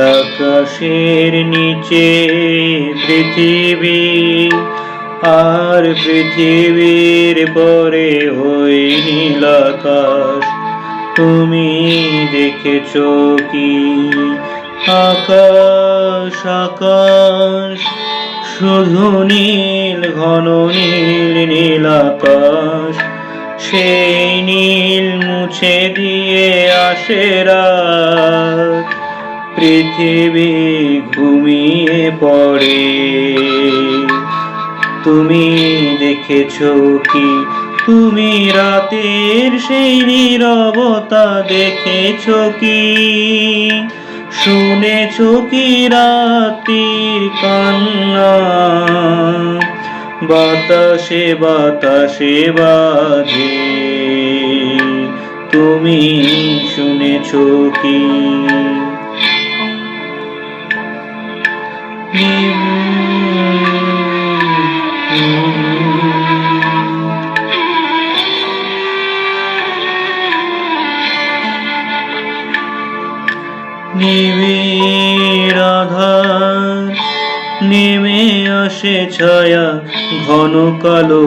আকাশের নিচে পৃথিবী, আর পৃথিবীর পরে ওই নীল আকাশ তুমি দেখেছ কি? আকাশ আকাশ, শুধু নীল, ঘন নীল নীল আকাশ সেই নীল মুছে দিয়ে আসে রাত। পৃথিবী ঘুমিয়ে পড়ে। তুমি দেখেছ কি? তুমি রাতের সেই নীরবতা দেখেছ কি? শুনেছ কি রাত্রির কান্না? বাতাসে বাতাসে বাজে। তুমি শুনেছ কি? নিবিড় আধার নেমে আসে ছায়া ঘন কালো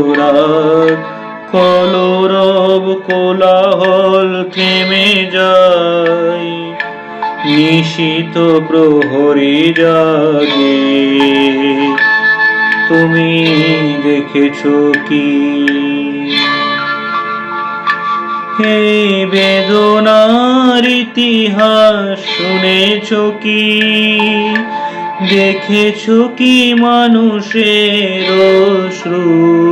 কলরব কোলাহল থেমে যায়। নিশিত প্রহরী জাগে। তুমি দেখেছ কি? বেদনার ইতিহাস শুনেছ কি? দেখেছ কি মানুষের অশ্রু?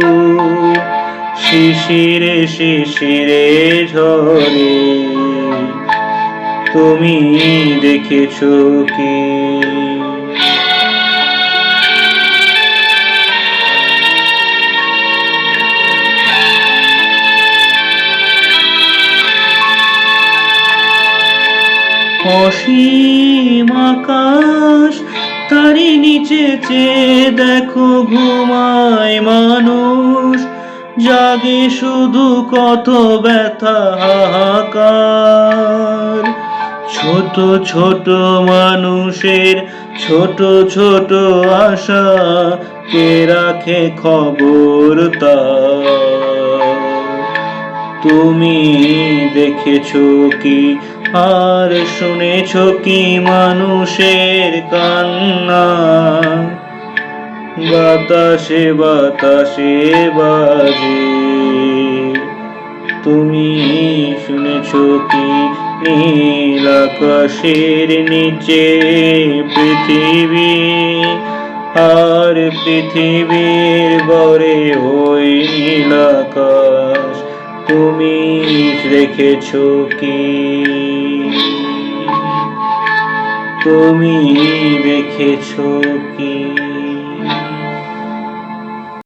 শিশিরে শিশিরে ঝরে। তুমি দেখেছ কি? অসীম আকাশ তারি নিচে চেয়ে দেখো ঘুমায় মানুষ। জাগে শুধু কত ব্যথা, হাহাকার। ছোট ছোট মানুষের ছোট ছোট আশা, কে রাখে খবর তার? তুমি দেখেছ কি, আর শুনেছ কি মানুষের কান্না? বাতাসে বাতাসে বাজে। তুমি শুনেছ কি নীল নিচে পৃথিবী, আর পৃথিবীর বরে ওই নীল আকাশ তুমি দেখেছ কি? তুমি দেখেছ কি?